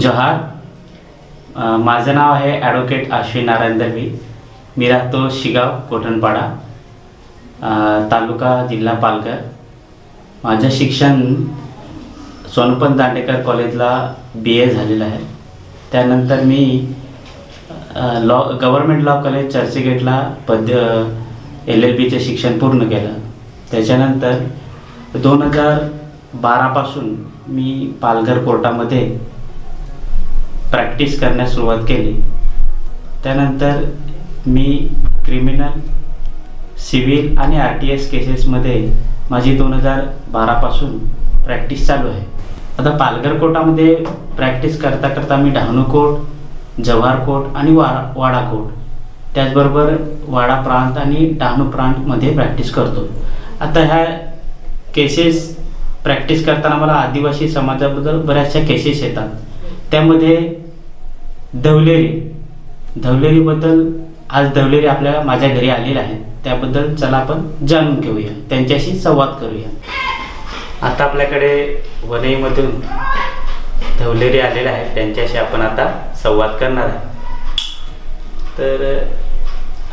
जोहार। माझं नाव आहे ॲडव्होकेट अश्विन नारायण दळवी. मी राहतो शिगाव कोठणपाडा तालुका जिल्हा पालघर. माझं शिक्षण सोनपंत दांडेकर कॉलेजला बी ए झालेलं आहे. त्यानंतर मी लॉ गव्हर्मेंट लॉ कॉलेज चर्चगेटला पद एल एल बीचे शिक्षण पूर्ण केलं. त्याच्यानंतर दोन हजार बारापासून मी पालघर कोर्टामध्ये प्रॅक्टिस करण्यास सुरुवात केली. त्यानंतर मी क्रिमिनल सिव्हिल आणि आर टी एस केसेसमध्ये माझी दोन हजार बारापासून प्रॅक्टिस चालू आहे. आता पालघर कोर्टामध्ये प्रॅक्टिस करता करता मी डहाणू कोर्ट जव्हार कोर्ट आणि वा वाडा कोर्ट त्याचबरोबर वाडा प्रांत आणि डहाणू प्रांतमध्ये प्रॅक्टिस करतो. आता ह्या केसेस प्रॅक्टिस करताना मला आदिवासी समाजाबद्दल बऱ्याचशा केसेस येतात. त्यामध्ये धवलेरी. धवलेरीबद्दल आज धवलेरी आपल्या माझ्या घरी आलेले आहेत. त्याबद्दल चला आपण जाणून घेऊया. त्यांच्याशी संवाद करूया. आता आपल्याकडे वनईमधून धवलेरी आलेले आहेत. त्यांच्याशी आपण आता संवाद करणार आहे तर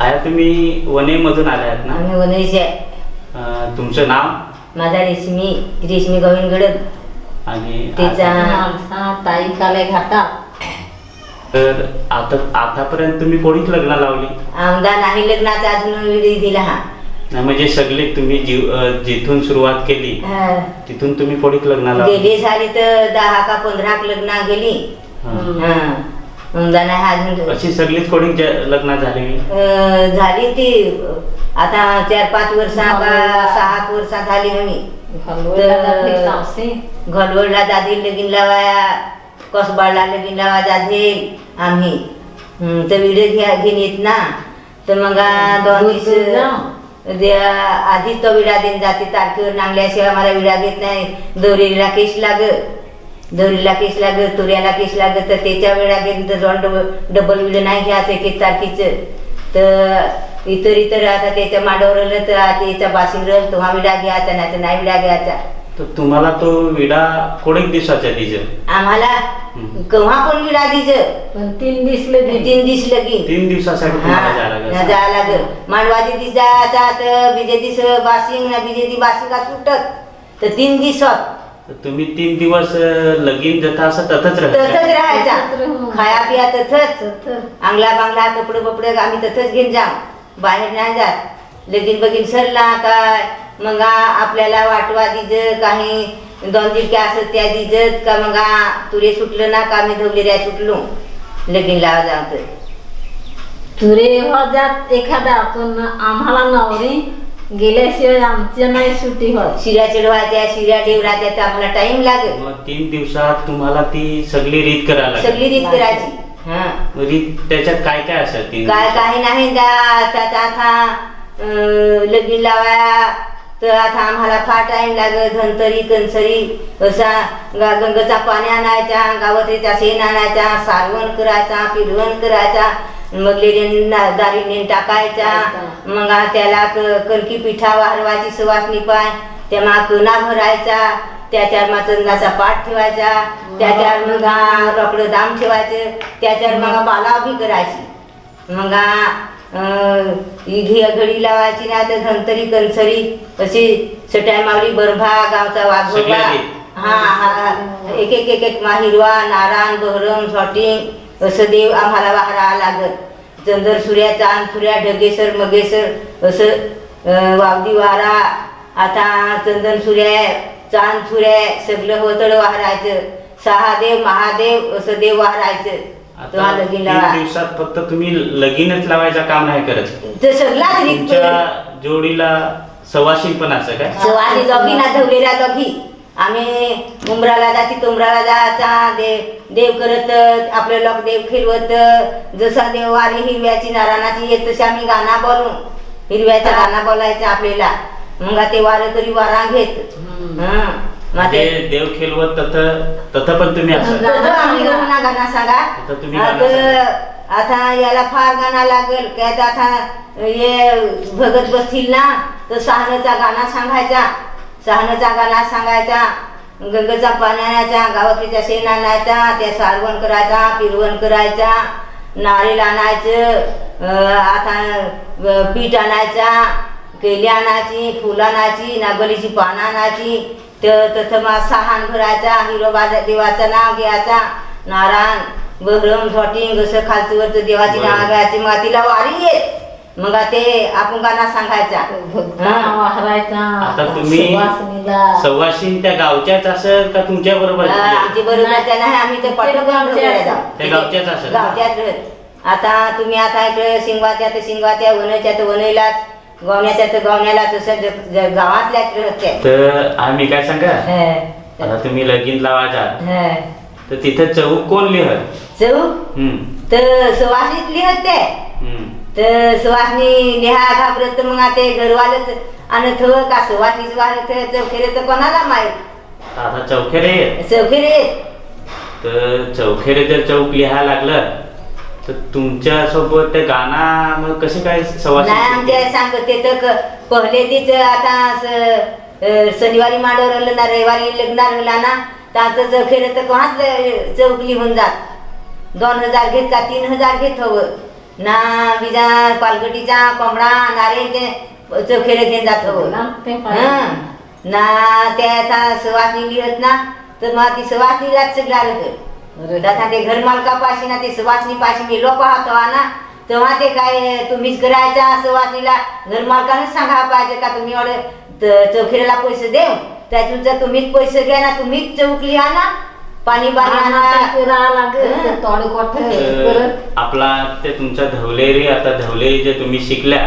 आया तुम्ही वनईमधून आले आहात ना? आम्ही वनरीचे आहे. अं, तुमचं नाव? माझा रेशमी रेशमी गोविंद गडद आणि तिचा ताई काले घाटा तर आता आतापर्यंत तुम्ही कोणीच लग्न लावली? आमदा नाही लग्नाचा अजून विडी दिला. हा नाही म्हणजे सगळे तुम्ही जीव अं, जिथून सुरुवात केली हा. तिथून तुम्ही कोणीच लग्न लावली? गेली झाली तर दहा का पंधरा लग्न गेली. हा. हा. आमदा नाही अजून अशी सगळीच कोणी लग्न झालेली अं, झाली ती आता चार पाच वर्षा का सहा वर्षा झाली आम्ही. घोलवडला दादी लगीन लावाया कसबाडला लगीन लावा दादी आम्ही. हं, तर विडे घ्या घेऊन येत ना. तर मग दोन दिवस आधीच तो विडा देऊन जाते तारखेवर नांगल्याशिवाय मला विडा घेत नाही. दोरीला केस लाग दोरीला केस लाग तुऱ्याला केस लाग तर त्याच्या वेळा घेऊन तर दोन डबल डबल विडं नाही घ्यायचं एक एक तारखेचं. तर इतर इतर आता त्याच्या मांडवर तर आता याचा बासिंग राहिलं तेव्हा विडा घ्यायचा नाही तर नाही विडा घ्यायचा. तर तुम्हाला तो विडा कोणीक दिवसाचा तिचं आम्हाला हं. केव्हा पण विडा दिस पण तीन दिसले ते तीन दिस लगीन. तीन दिवसासाठी तुम्हाला जायला लागेल. जा लाग मांडवाची दिस जायचा तर बीजे दिस बासिंग ना बीजे दी बासिंगा सुटत तर तीन दिवसात. तुम्ही तीन दिवस लगीन जता असं तथच तसंच राहता राहायचा. राहू. खाया पिया तथंच. तथंच. आंगला बांगला कपडे बपडे आम्ही तथंच घेऊन जाऊ. बाहेर नाही जात. लगीन बगीन सरला काय? मग आपल्याला वाटवा दिज काही दोन दिडक्या असत त्या दिजत का मग तुरे सुटलं ना का आम्ही धवलेल्या सुटलो? लगीन लावा जाऊ तर. तुरे जात एखादा पण आम्हाला नवरी गेल्याशिवाय आमच्या नाही सुटी होत. शिऱ्या चढवायच्या शिऱ्या डेवराच्या तर आम्हाला टाइम लागेल. मग तीन दिवसात तुम्हाला ती सगळी रीत करायला लागेल. सगळी रीत करायची. हा. मग रीत त्याच्यात काय काय असेल तीन काय दिवसात? काही नाही त्या त्याचा आता अं, लगीन लावाया तर आता आम्हाला फार टाइम लागत धनतरी कणसरी असा गा गंगेचा पाणी आणायचा गावातरीचा शेण आणायचा सारवण करायचा पिरवण करायचा मग लेण्या दारी नेन टाकायचा मग त्याला कणकी पिठा वारवाची सुवासनी पाय तेव्हा कणा भरायचा त्याच्यावर मग चंदाचा पाठ ठेवायचा त्याच्यावर मग रोकडं दाम ठेवायचं त्याच्यावर मग बाला उभी करायची. मग घी घडी लावायची ना तर धनतरी कणसरी अशी सटाय मावली बरभा गावचा वाघोबा. हा हा एक एक एक एक माहिरवा नारायण बहरम शॉटिंग असं देव आम्हाला वाहरा लागत. चंदर सूर्या चांद सूर्या ढगेसर मगेसर असं वावदी वारा. आता चंदन सूर्या चांद सूर्या सगळं होतळ वाहरायचं. सहा देव महादेव असं देव वाहरायचं. आता लगीन तीन लावा. दिवसात फक्त तुम्ही लगीनच लावायचं काम नाही करत. तुमच्या जोडीला सवाशी पण असं काय? सवारी दोघी ना धवलेल्या दोघी. आम्ही उमराला जाती तुमराला जायचा देव देव करत आपले लोक देव खेळवत जसा देव वारी हिरव्याची नारायणाची येत तशी आम्ही गाणं बोलू. हिरव्याचा गाणं बोलायचं आपल्याला. मग ते वार तरी वारा घेत. हं. म्हणजे देव खेळवत तथ तथ पण तुम्ही असं तसं आम्ही गाणं गाणं सांगा आता तुम्ही गाणं आता आता याला फार गाणं लागेल. काय तर आता हे भगत बसतील ना तर सहाण्याचा गाणं सांगायचा. सहाण्याचा गाणं सांगायचा. गंगेचा पाणी आणायचा गावातल्या शेण आणायचा त्या सारवण करायचा पिरवण करायचा नारळ आणायचं अं, आता अं, पीठ आणायचा केली आणायची फुलं आणायची नागोलीची पानं आणायची. तथं मग सहान भरायचा हिरोबा देवाचं नाव घ्यायचा. नारायण बहरम झॉटिंग असं खालचं वरचं देवाची. नाव घ्यायची. मग तिला वारी येत मग ते आपण गाणं सांगायचा. हा. तुम्ही सवाशीन त्या गावच्याच असेल का तुमच्या बरोबर हा, आमची बरोबरच्या नाही आम्ही तर ते गावच्या त्या गावच्याच? गावच्यात राहत आता तुम्ही आता इकडे शिंगवाच्या तर शिंगवाच्या वनच्या तर वनईलाच. गवण्याच्या तर गवण्याला तसं ज- ज- गावातल्याच राहत्या तर आम्ही काय सांगा? हा, आता तुम्ही लगीन लावायचा. हा. तर तिथं चौक कोण लिहत? चौक? हम्म, तर सुवासनीत लिहत. ते हम्म. तर सुवासनी लिहा घाबरत तर मग ते घरवालच आणि थव का सुवासनीच वाढत चौखेरे तर कोणाला माहीत? आता चौखेरे येत चौखेरे तर चौखेरे जर चौक लिहायला लागलं तर तुमच्यासोबत ते गाणा मग कसे काय नाही आमच्या सांगते तर क- पहिले तीच आता स- अं, शनिवारी मांडवर ना रविवारी लग्नार ना तर आता चौखेरे तर कोणाच चौक लिहून जात. दोन हजार घेत का तीन हजार घेत हवं. ना बिजा पालगटीचा कोंबडा नारे ते चौखेरे घेऊन जात हवं. ते हं. ना त्या आता लिहत ना तर मग ती सवासनीलाच सगळा राहत आता ते घर मालकापाशी ना ते सवासनी पाशी मी लोक पाहतो ना. तेव्हा ते काय तुम्हीच करायचा सवासनीला घर मालकानेच सांगा पाहिजे का तुम्ही एवढे चौकीला पैसे देऊ त्यातून जर तुम्हीच पैसे घ्या ना तुम्हीच चौक लिहा ना. पाणी पाणी आणा. तर आपला ते तुमचा धवलेरी आता धवले जे तुम्ही शिकल्या.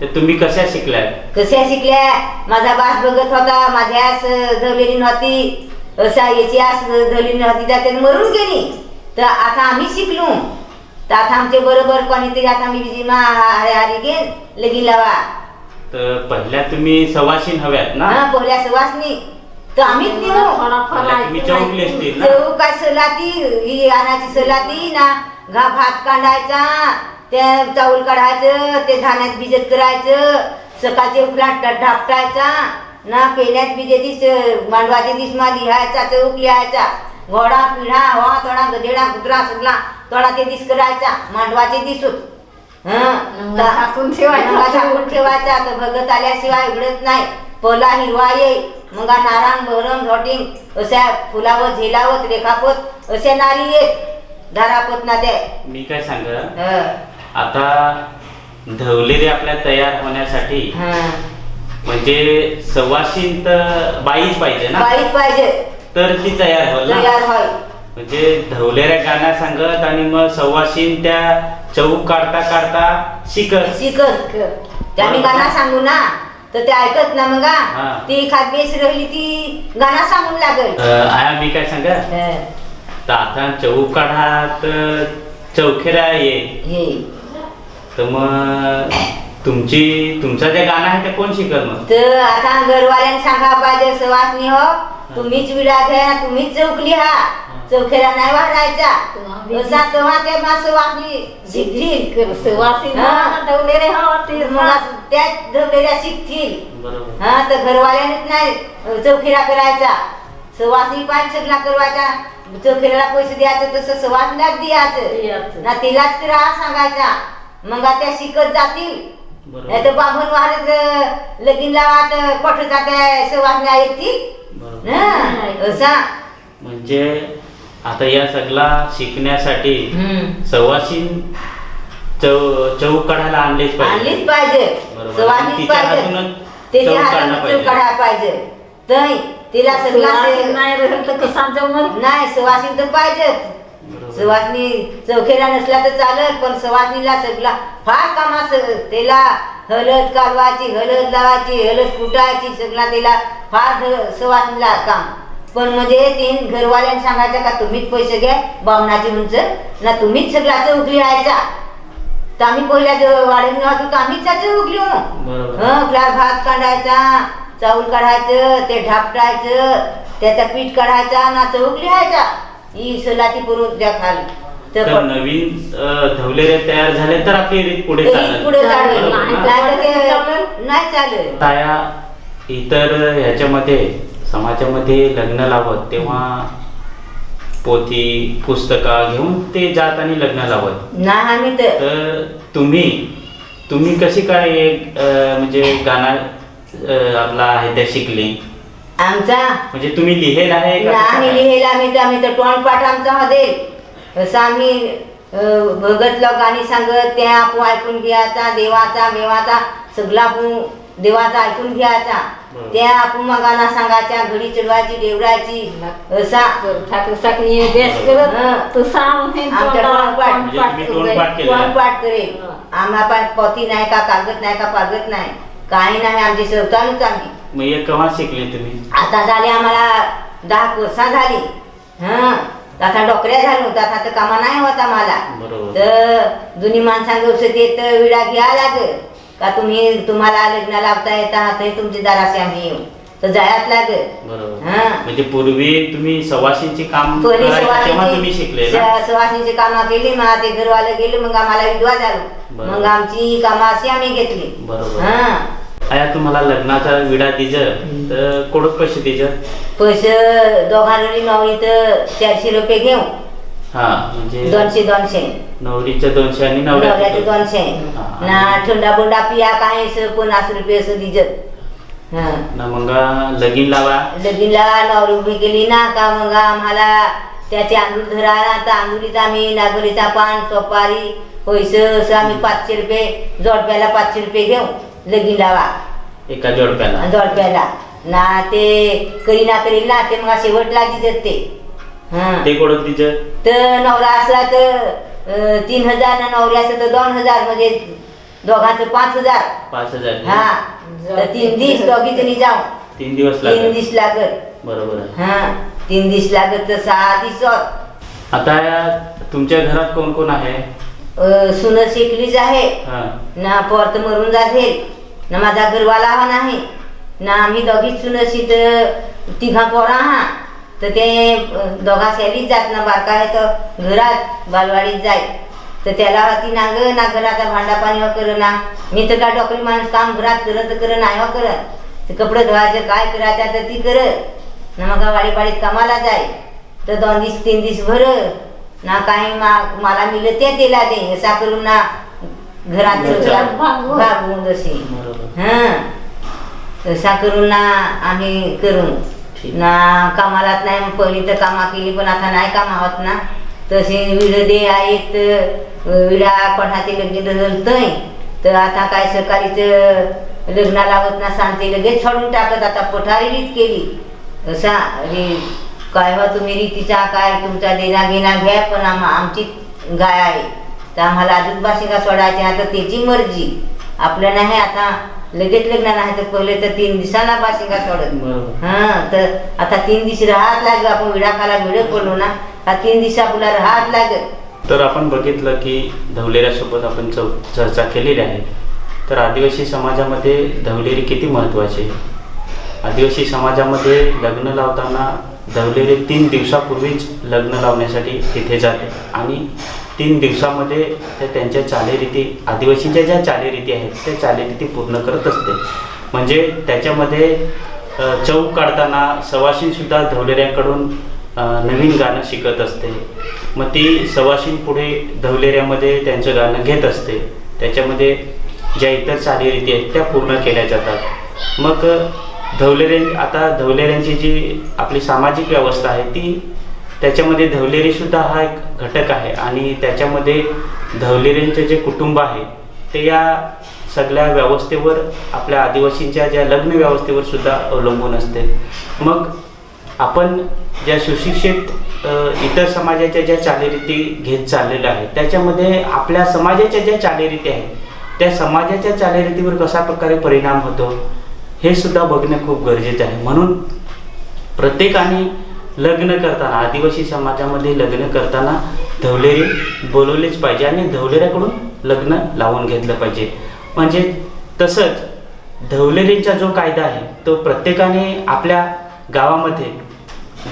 ते तुम्ही कशा शिकल्या कशा शिकल्या? माझा बास बघत होता माझी आस धवलेली नव्हती. असा याची आस धवलेली नव्हती त्यात मरून गेली. तर आता आम्ही शिकलो. तर आता आमचे बरोबर कोणीतरी आता आम्ही बिजीमा हरे हरी घेन लगीन लावा. तर पहिल्या तुम्ही सवाशीन हव्यात ना? हा पहिल्या सुवासनी तर आम्हीच देऊ पहिल्या तुम्ही चौकले असतील ना? देऊ काय सलाती? ही आणायची सलाती ना. घा भात काढायचा. ते चाऊल काढायचं ते धान्यात भिजत करायचं. सकाळचे उकलाट ढापटायचा. ना पेल्यात बिजे दिस मांडवाचे दिस मा लिहायचा चौक लिहायचा घोडा पिढा हवा थोडा गधेडा कुत्रा सगळा थोडा ते दिस करायचा मांडवाचे दिसूत हं? ठेवायचा. ठेवायचा तर भगत आल्याशिवाय उघडत नाही. पहिला हिरवा येई मग नारायण बहरम झोटिंग अशा फुलावत झेलावत रेखापत अशा नारी येत. धारापत ना ते. मी काय सांग हं, आता धवलेरी आपल्या तयार होण्यासाठी हं. म्हणजे सवाशीन तर बाईच पाहिजे ना? बाईच पाहिजे. तर ती तयार होईल ना? तयार होय म्हणजे धवलेऱ्या गाणं सांगत आणि मग सवाशीन त्या चौक काढता काढता शिकत शिकत त्यांनी गाणं सांगू ना? तर ते ऐकत ना मग हा. ती खात बेस राहिली ती गाणं सांगून लागल. अं, आया मी काय सांग? हं, आता चौक काढा तर चौखेरा ये. तर मग तुमची तुमचं जे गाणं आहे ते कोण शिकल मग? तर आता घरवाल्याने सांगा पाहिजे सवासनी हो तुम्हीच विडा घ्या तुम्हीच चौक लिहा चौकेला नाही वाढायचा असा तेव्हा ते मास वाकली शिकतील. सुवासिनी हा. ठेवलेले हो ते मग त्या धवलेल्या शिकतील. बरोबर. हा तर घरवाल्यानेच नाही चौकीला करायचा सवासनी पाहिजे सगळा करवायचा. चौकीला पैसे द्यायचं तसं सवासनीलाच द्यायचं. द्यायचं. ना तिलाच करा सांगायचा. मग त्या शिकत जातील. नाही तर बांधून वाढत लगीन लावा तर कोठ जाते सवासण्या येतील बरोबर. ना असा. म्हणजे आता या सगळा शिकण्यासाठी सवाशीन चौ चौक काढायला आणलेच आणलीच पाहिजे. पाहिजे बरोबर. सवासनीच तिच्या पाहिजे. त्याच्या चव हातानं चव पाहिजे. काढायला पाहिजे. तै तिला सगळा सुवासिनी नाही तर कसा नाही सवासनी तर पाहिजेच. बरोबर. सवासनी चौखेला नसला तर चालत पण सवासनीला सगळा फार कामा त्याला हळद कालवायची हळद लावायची हळद कुटायची सगळा त्याला फार सवासनीला काम. पण म्हणजे तीन घरवाल्याने सांगायचं का तुम्हीच पैसे घ्या बावनाचे उंच. ना तुम्हीच सगळा चौक लिहायचा तर आम्ही पहिल्या वाढून नव्हतो तर आम्हीच त्या चौक लिहू बरोबर. हं भात काढायचा चाऊल काढायचं ते ढापटायचं त्याचा पीठ काढायचा ना चौक लिहायचा ही सलाती द्या तर नवीन धवलेरे तयार झाले तर आपली रीत पुढे चालेल. पुढे? नाही नाही ताया इतर ह्याच्यामध्ये समाजामध्ये लग्न लावत तेव्हा पोथी पुस्तका घेऊन ते जात आणि लग्न लावत. ना आम्ही तर तुम्ही तुम्ही कशी काय म्हणजे गाणं आपला आहे ते शिकली? आमचा म्हणजे तुम्ही लिहेल आहे का आम्ही काय? लिहिलं आम्ही तर आम्ही तर तोंडपाठ आमचा मध्ये असं आम्ही अं, भगत लोक गाणी सांगत ते आपण ऐकून घ्यायचा देवाचा मेवाचा सगळा आपण देवाचा ऐकून घ्यायचा. त्या आपण मग गाणं सांगायच्या घडी चढवायची देवरायची असा ठाकरे साखनी बेस करत. तू हे आमच्या तोंडाला तोंडपाठ. म्हणजे तुम्ही केलेलं आहे. तोंडपाठ करेल हं. आम्हा पण पोथी नाही का कागद नाही का पागत नाही काही नाही आमची सवतानच आम्ही मग हे केव्हा शिकले तुम्ही? आता झाले आम्हाला दहा वर्षा झाली. हं. आता डोकऱ्या झालो होता आता तर कामा नाही होता मला बरोबर. तर जुनी माणसांग औषध येत विडा घ्या लाग का तुम्ही तुम्हाला लग्न लावता येता तरी तुमची दाराशी आम्ही येऊ. तर जायच लाग बरोबर. हा. म्हणजे पूर्वी तुम्ही सवाशींची काम पहिले करायचे तेव्हा तुम्ही शिकले ना सवाशीची सवाशीची कामं केली मग ते घरवाले गेले मग आम्हाला विधवा झालो. बरोबर. मग आमची कामं अशी आम्ही घेतली. बरोबर. हा. आया तुम्हाला लग्नाचा विडा दिज तर कोडक पैसे दिज? पैसे दोघांनी नवरी तर चारशे रुपये घेऊ. हा म्हणजे दोनशे दोनशे. नवरीचं दोनशे आणि नवऱ्याचे दोनशे. ना थंडा बुंडा पिया काय असं पन्नास रुपये असं दिजत हा. ना मग लगीन लावा. लगीनला नवरी उभी केली ना का मग आम्हाला त्याचे आंदूळ धरा तर आंदुलीत आम्ही नागरीचा पान सोपारी पैसे असं आम्ही पाचशे रुपये जोडप्याला पाचशे रुपये घेऊ. लगीन लावा एका जोडप्याला. जोडप्याला. ना ते करी ना करील ना ते मग शेवटला दिजत ते. हा. ते तर नवरा असला तर तीन हजार ना नवरी असलं तर दोन हजार म्हणजे दोघांचं पाच हजार. पाच हजार. हा. तर तीन दिस दोघी जणी जाऊ. तीन दिवस तीन लागले दिस लागत. बरोबर हा. तीन दिस लागत तर सहा दिस आता तुमच्या घरात कोण कोण आहे? सुनं शिकलीच आहे. ना परत मरून जाते ना माझा घरवाला हा नाही ना आम्ही दोघीच सुनशी तर तिघा पोरा हा. तर ते दोघा शैलीच जात ना बारका आहे तर घरात बालवाडीत जाय तर त्याला ती नांग ना घराचा भांडा पाणी कर ना. मी तर काय डोकरी माणूस काम घरात करत कर नाही हो करत. ते कपडे धुवायचं काय करायचं तर ती करत. ना मग वाडी पाडीत कामाला जाय तर दोन दिस तीन दिस भर. ना काही मा- मला मिळलं ते तिला दे असा करून ना घरात भागवून. भागवून जशी. बरोबर. हं. तसा करून ना आम्ही करून. ना कामालाच नाही पहिली तर कामा केली पण आता नाही कामा होत ना तसे विडदे आहेत अं, विडा कोणाचे लग्न धरतय तर आता काय सकाळीच लग्ना लावत ना सांगते लगेच सोडून टाकत. आता पठारी रीत केली. असा रे काय हो तुम्ही रीतीचा काय तुमचा देना घेणा घ्या पण आम आमची गाय आहे. तर आम्हाला अजून बाशिंगा सोडायची आता त्याची मर्जी. आपलं नाही आता लगेच लग्न नाही तर पहिले तर तीन दिवसाला बाशिंगा सोडत. हा तर आता तीन दिवस राहत लाग आपण विडा खाला वेळ पडलो ना. हा तीन दिवस आपला राहत लागत तर आपण बघितलं की धवलेऱ्यासोबत आपण चौ चर्चा केलेली आहे. तर आदिवासी समाजामध्ये धवलेरी किती महत्त्वाची आहे? आदिवासी समाजामध्ये लग्न लावताना धवलेरी तीन दिवसापूर्वीच लग्न लावण्यासाठी तिथे जाते. आणि तीन दिवसामध्ये त्या त्यांच्या चालीरीती आदिवासीच्या ज्या चालीरीती आहेत त्या चालीरीती पूर्ण करत असते. म्हणजे त्याच्यामध्ये चौक काढताना सवाशीणसुद्धा धवलेऱ्यांकडून नवीन गाणं शिकत असते. मग ती सवाशीण पुढे धवलेऱ्यामध्ये त्यांचं गाणं घेत असते. त्याच्यामध्ये ज्या इतर चालीरीती आहेत त्या पूर्ण केल्या जातात. मग धवलेरे आता धवलेऱ्यांची जी आपली सामाजिक व्यवस्था आहे ती त्याच्यामध्ये धवलेरीसुद्धा हा एक घटक आहे. आणि त्याच्यामध्ये धवलेऱ्यांचे जे कुटुंब आहे ते या सगळ्या व्यवस्थेवर आपल्या आदिवासींच्या ज्या लग्न व्यवस्थेवर सुद्धा अवलंबून असते. मग आपण ज्या सुशिक्षित इतर समाजाच्या ज्या चालीरीती घेत चाललेल्या आहेत त्याच्यामध्ये आपल्या समाजाच्या ज्या चालीरीती आहेत त्या समाजाच्या चालीरीतीवर कशा प्रकारे परिणाम होतो? हे सुद्धा बघणे खूप गरजेचं आहे. म्हणून प्रत्येकाने लग्न करताना आदिवासी समाजामध्ये लग्न करताना धवलेरी बोलवलेच पाहिजे आणि धवलेऱ्याकडून लग्न लावून घेतलं पाहिजे. म्हणजे तसंच धवलेरींचा जो कायदा आहे तो प्रत्येकाने आपल्या गावामध्ये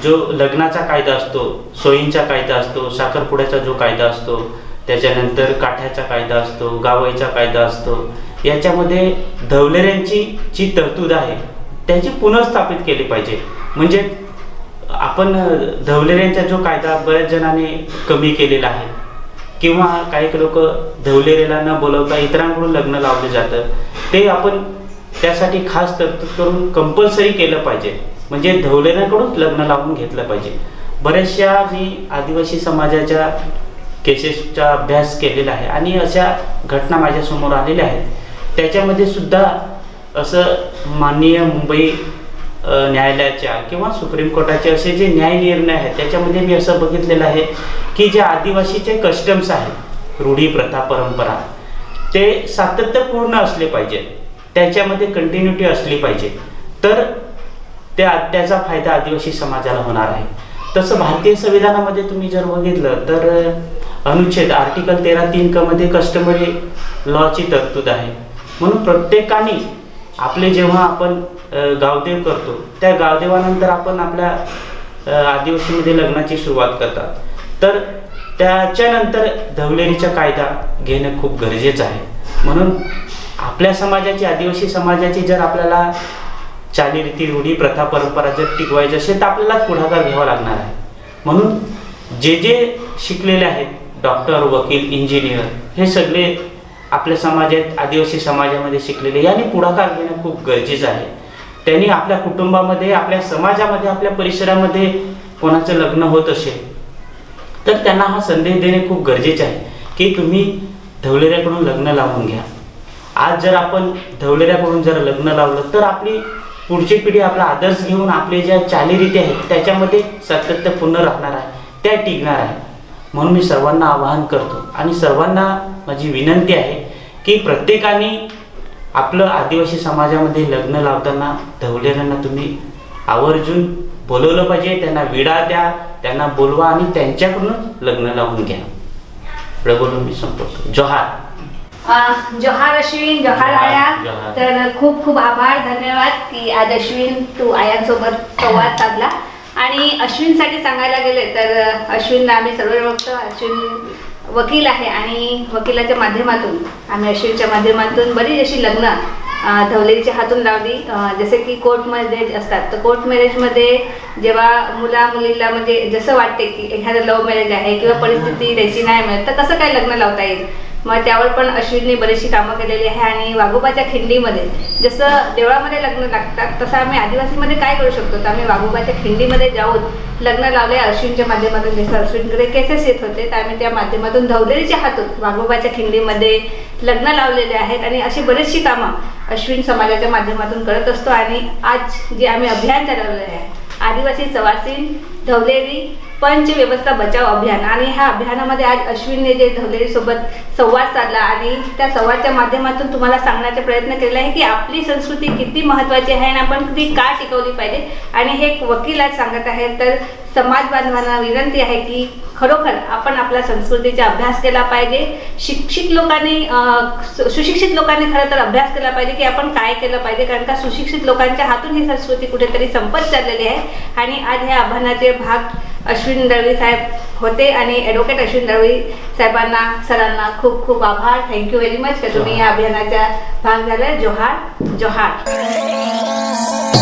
जो लग्नाचा कायदा असतो सोयींचा कायदा असतो साखरपुड्याचा जो कायदा असतो त्याच्यानंतर काठ्याचा कायदा असतो गावईचा कायदा असतो याच्यामध्ये धवलेऱ्यांची जी तरतूद आहे त्याची पुनर्स्थापित केली पाहिजे. म्हणजे आपण धवलेऱ्यांचा जो कायदा बऱ्याच जणांनी कमी केलेला आहे किंवा काही लोक धवलेरेला न बोलवता इतरांकडून लग्न लावलं जातं ते आपण त्यासाठी खास तरतूद करून कंपल्सरी केलं पाहिजे. म्हणजे धवलेऱ्यांकडून लग्न लावून घेतलं पाहिजे. बऱ्याचशा मी आदिवासी समाजाच्या केसेसचा अभ्यास केलेला आहे आणि अशा घटना माझ्यासमोर आलेल्या आहेत त्याच्यामध्ये सुद्धा असं माननीय मुंबई न्यायालयाच्या किंवा सुप्रीम कोर्टाचे असे जे न्याय निर्णय आहेत त्याच्यामध्ये मी असं बघितलेलं आहे की जे आदिवासीचे कस्टम्स आहेत रूढी प्रथा परंपरा ते सातत्यपूर्ण असले पाहिजे. त्याच्यामध्ये कंटिन्युटी असली पाहिजे. तर त्या त्याचा फायदा आदिवासी समाजाला होणार आहे. तसं भारतीय संविधानामध्ये तुम्ही जर बघितलं तर अनुच्छेद आर्टिकल तेरा तीन कमध्ये कस्टमरी लॉची तरतूद आहे. म्हणून प्रत्येकाने आपले जेव्हा आपण गावदेव करतो त्या गावदेवानंतर आपण आपल्या आदिवासीमध्ये लग्नाची सुरुवात करतात. तर त्याच्यानंतर धवलेरीचा कायदा घेणं खूप गरजेचं आहे. म्हणून आपल्या समाजाची आदिवासी समाजाची जर आपल्याला चालीरीती रूढी प्रथा परंपरा जर टिकवायची असेल तर आपल्यालाच पुढाकार घ्यावा लागणार आहे. म्हणून जे जे शिकलेले आहेत डॉक्टर वकील इंजिनियर हे सगळे आपल्या समाजात आदिवासी समाजामध्ये शिकलेले यांनी पुढाकार घेणं खूप गरजेचं आहे. त्यांनी आपल्या कुटुंबामध्ये आपल्या समाजामध्ये आपल्या परिसरामध्ये कोणाचं लग्न होत असेल तर त्यांना हा संदेश देणे खूप गरजेचे आहे की तुम्ही धवलेऱ्याकडून लग्न लावून घ्या. आज जर आपण धवलेऱ्याकडून जर लग्न लावलं तर आपली पुढची पिढी आपला आदर्श घेऊन आपले ज्या चालीरीती आहेत त्याच्यामध्ये सातत्य पूर्ण राहणार आहे त्या टिकणार आहे. म्हणून मी सर्वांना आवाहन करतो आणि सर्वांना माझी विनंती आहे की प्रत्येकाने आपलं आदिवासी समाजामध्ये लग्न लावताना धवलेऱ्यांना तुम्ही आवर्जून बोलवलं पाहिजे त्यांना विडा द्या त्यांना बोलवा आणि त्यांच्याकडूनच लग्न लावून घ्या. एवढं बोलून मी संपवतो. जोहार. जोहार अश्विन जोहार आया. तर खूप खूप आभार धन्यवाद की आज अश्विन तू आयांसोबत संवाद साधला. आणि अश्विनसाठी सांगायला गेले तर अश्विनला आम्ही सर्व बघतो. अश्विन वकील आहे आणि वकिलाच्या माध्यमातून आम्ही अश्विनच्या माध्यमातून बरीच अशी लग्न धवलेच्या हातून लावली. जसे की कोर्ट मॅरेज असतात. तर कोर्ट मॅरेजमध्ये जेव्हा मुला मुलीला म्हणजे जसं वाटते की एखादं लव्ह मॅरेज आहे किंवा परिस्थिती त्याची नाही मिळत तर कसं काय लग्न लावता येईल? मग त्यावर पण अश्विनने बरीचशी कामं केलेली आहे आणि वाघोबाच्या खिंडीमध्ये जसं देवळामध्ये लग्न लागतात तसं आम्ही आदिवासीमध्ये काय करू शकतो? तर आम्ही वाघोबाच्या खिंडीमध्ये जाऊन लग्न लावले अश्विनच्या माध्यमातून जसं अश्विनकडे केसेस येत होते तर आम्ही त्या माध्यमातून धवलेरीच्या हातून वाघोबाच्या खिंडीमध्ये लग्न लावलेले आहेत आणि अशी बरीचशी कामं अश्विन समाजाच्या माध्यमातून करत असतो. आणि आज जे आम्ही अभियान चालवलेलं आहे आदिवासी सवासीन धवलेरी पंच व्यवस्था बचाव अभियान. आणि ह्या अभियानामध्ये आज अश्विनने जे धवलेरीसोबत संवाद साधला आणि त्या संवादच्या माध्यमातून तुम्हाला सांगण्याचा प्रयत्न केला आहे की आपली संस्कृती किती महत्त्वाची आहे आणि आपण ती का टिकवली पाहिजे? आणि हे एक वकील आज सांगत आहेत तर समाज बांधवांना विनंती आहे की खरोखर आपण आपल्या संस्कृतीचा अभ्यास केला पाहिजे. शिक्षित लोकांनी सुशिक्षित लोकांनी खरं तर अभ्यास केला पाहिजे की आपण काय केलं पाहिजे? कारण का सुशिक्षित लोकांच्या हातून ही संस्कृती कुठेतरी संपत चाललेली आहे. आणि आज ह्या आव्हानाचे भाग अश्विन दळवी साहेब होते आणि ॲडव्होकेट अश्विन दळवी साहेबांना सरांना खूप खूप आभार. थँक्यू व्हेरी मच की तुम्ही या अभियानाचा भाग झाला जोहार. जोहार.